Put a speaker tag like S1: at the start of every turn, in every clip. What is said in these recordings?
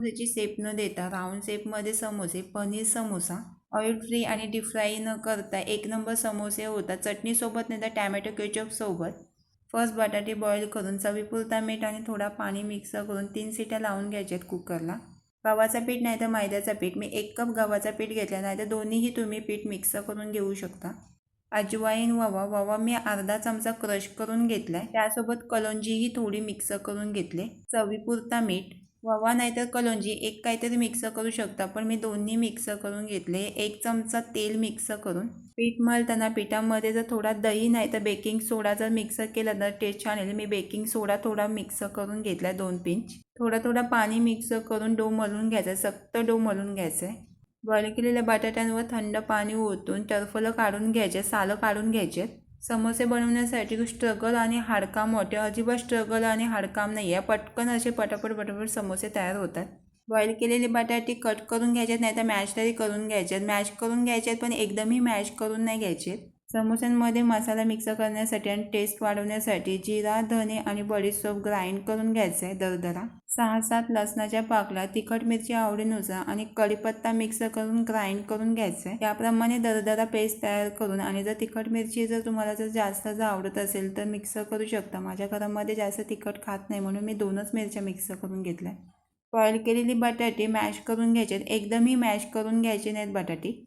S1: त्याची सेप न देता राऊंड सेपमध्ये समोसे पनीर समोसा ऑइल फ्री आणि डीप फ्राय न करता एक नंबर समोसे होतात. चटणीसोबत नाही तर टॅमॅटो केचपसोबत फर्स्ट बटाटे बॉईल करून चवीपुरता मीठ आणि थोडा पाणी मिक्स करून तीन सिट्या लावून घ्यायच्यात कुकरला. गव्हाचं पीठ नाही तर मैद्याचं पीठ. मी एक कप गव्हाचं पीठ घेतलं नाही तर दोन्हीही तुम्ही पीठ मिक्स करून घेऊ शकता. अजवाईन ववा. ववा मी अर्धा चमचा क्रश करून घेतला आहे त्यासोबत कलोंजीही थोडी मिक्स करून घेतले. चवीपुरता मीठ. ववा नाहीतर कलोंजी एक काहीतरी मिक्स करू शकता. पण मी दोन्ही मिक्स करून घेतले. एक चमचा तेल मिक्स करून. पीठ मळताना पिठामध्ये जर थोडा दही नाही तर बेकिंग सोडा जर मिक्स केला तर टेस्ट छान येईल. मी बेकिंग सोडा थोडा मिक्स करून घेतला दोन पिंच थोडा थोडा पाणी मिक्स करून डो मलून घ्यायचा सक्त डो मलून घ्यायचा आहे बॉईल केलेल्या बटाट्यांवर थंड पाणी ओतून टर्फलं काढून घ्यायचे सालं काढून घ्यायचे. समोसे बनवण्यासाठी स्ट्रगल आणि हाडकाम मोठे अजिबात स्ट्रगल आणि हाडकाम नाही आहे पटकन असे पटापट पटापट समोसे तयार होतात. बॉईल केलेले बटाटे कट करून घ्यायचे नाही तर मॅश तरी करून घ्यायचे मॅश करून घ्यायचे पण एकदमही मॅश करून नाही घ्यायचे. समोस्यांमध्ये मसाला मिक्स करण्यासाठी आणि टेस्ट वाढवण्यासाठी जिरा धने आणि बडीसोप ग्राइंड करून घ्यायचं आहे दरदरा. सहा सात लसणाच्या पाकला तिखट मिरची आवडीनुसार आणि कढीपत्ता मिक्स करून ग्राइंड करून घ्यायचं आहे. याप्रमाणे दरदरा पेस्ट तयार करून आणि जर तिखट मिरची जर तुम्हाला जर जास्त जर आवडत असेल तर मिक्स करू शकता. माझ्या घरामध्ये जास्त तिखट खात नाही म्हणून मी दोनच मिरच्या मिक्स करून घेतल्या बॉईल केलेली बटाटे मॅश करून घ्यायचे एकदमही मॅश करून घ्यायचे नाहीत बटाटे.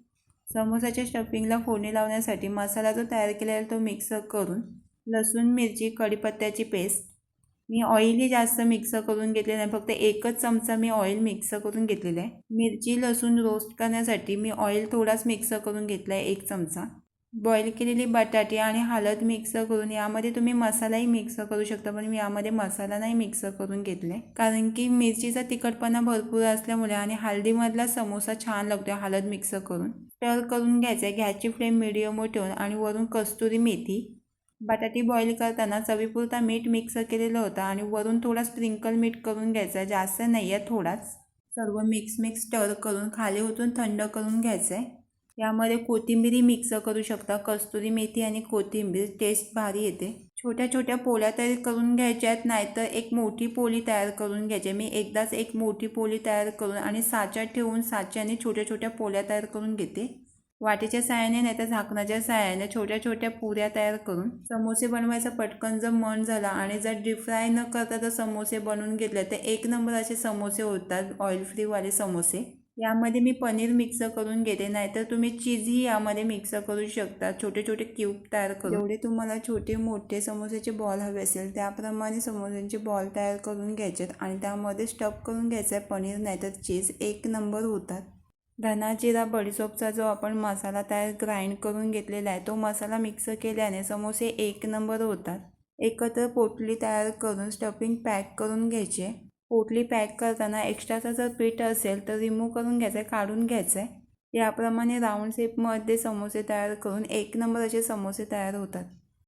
S1: समोसाच्या स्टफिंगला फोडणी लावण्यासाठी मसाला जो तयार केलेला आहे तो मिक्स करून लसूण मिरची कढीपत्त्याची पेस्ट मी ऑइलही जास्त मिक्स करून घेतले नाही फक्त एकच चमचा मी ऑइल मिक्स करून घेतलेला आहे. मिरची लसूण रोस्ट करण्यासाठी मी ऑइल थोडाच मिक्स करून घेतला आहे एक चमचा. बॉईल केलेली बटाटे आणि हळद मिक्स करून यामध्ये तुम्ही मसालाही मिक्स करू शकता पण मी यामध्ये मसाला नाही मिक्स करून घेतले कारण की मिरचीचा तिखटपणा भरपूर असल्यामुळे आणि हळदीमधला समोसा छान लागतो हळद मिक्स करून. स्टर करून घ्यायचं आहे गॅसची फ्लेम मिडियमवर ठेवून आणि वरून कस्तुरी मेथी. बटाटे बॉईल करताना चवीपुरता मीठ मिक्स केलेलं होतं आणि वरून थोडा स्प्रिंकल मीठ करून घ्यायचं आहे जास्त नाही आहे थोडाच. सर्व मिक्स मिक्स स्टर करून खाली उतरून थंड करून घ्यायचं आहे यामध्ये कोथिंबीरही मिक्स करू शकता. कस्तुरी मेथी आणि कोथिंबीर टेस्ट भारी येते. छोट्या छोट्या पोळ्या तयार करून घ्यायच्या आहेत नाहीतर एक मोठी पोळी तयार करून घ्यायची. मी एकदाच एक मोठी पोळी तयार करून आणि साच्यात ठेवून साच्याने छोट्या छोट्या पोळ्या तयार करून घेते. वाटेच्या साहाय्याने नाही तर झाकणाच्या साहाय्याने छोट्या छोट्या पुऱ्या तयार करून समोसे बनवायचा. पटकन जर मन झाला आणि जर डीप फ्राय न करता जर समोसे बनवून घेतले तर एक नंबर असे समोसे होतात ऑइल फ्रीवाले समोसे. यामध्ये मी पनीर मिक्स करून घेते नाहीतर तुम्ही चीजही यामध्ये मिक्स करू शकता. छोटे छोटे क्यूब तयार करून. जेवढे तुम्हाला छोटे मोठे समोसेचे बॉल हवे असेल त्याप्रमाणे समोस्यांचे बॉल तयार करून घ्यायचे आणि त्यामध्ये स्टफ करून घ्यायचं आहे पनीर नाहीतर चीज एक नंबर होतात. धना जिरा बडीसोपचा जो आपण मसाला तयार ग्राइंड करून घेतलेला आहे तो मसाला मिक्स केल्याने समोसे एक नंबर होतात. एकत्र पोटली तयार करून स्टफिंग पॅक करून घ्यायचे. पोटली पॅक करताना एक्स्ट्राचं जर पीठ असेल तर रिमूव्ह करून घ्यायचं आहे काढून घ्यायचं आहे. याप्रमाणे राऊंड शेपमध्ये समोसे तयार करून एक नंबर असे समोसे तयार होतात.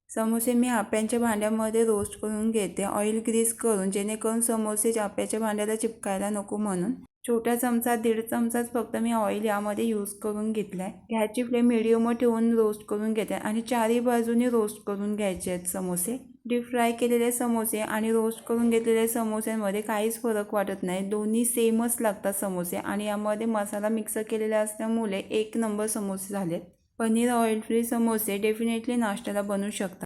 S1: समोसे मी आप्यांच्या भांड्यामध्ये रोस्ट करून घेते. ऑइल ग्रीस करून जेणेकरून समोसे आप्याच्या भांड्याला चिपकायला नको म्हणून. छोट्या चमचा दीड चमचाच फक्त मी ऑइल यामध्ये यूज करून घेतला आहे गॅसची फ्लेम मिडियमवर ठेवून रोस्ट करून घेते आणि चारही बाजूनी रोस्ट करून घ्यायचे आहेत समोसे. डीप फ्राय केलेले समोसे आणि रोस्ट करून घेतलेले समोस्यांमध्ये काहीच फरक वाटत नाही. दोन्ही सेमच लागतात समोसे आणि यामध्ये मसाला मिक्स केलेला असल्यामुळे एक नंबर समोसे झालेत. पनीर ऑइल फ्री समोसे डेफिनेटली नाश्त्याला बनवू शकतात.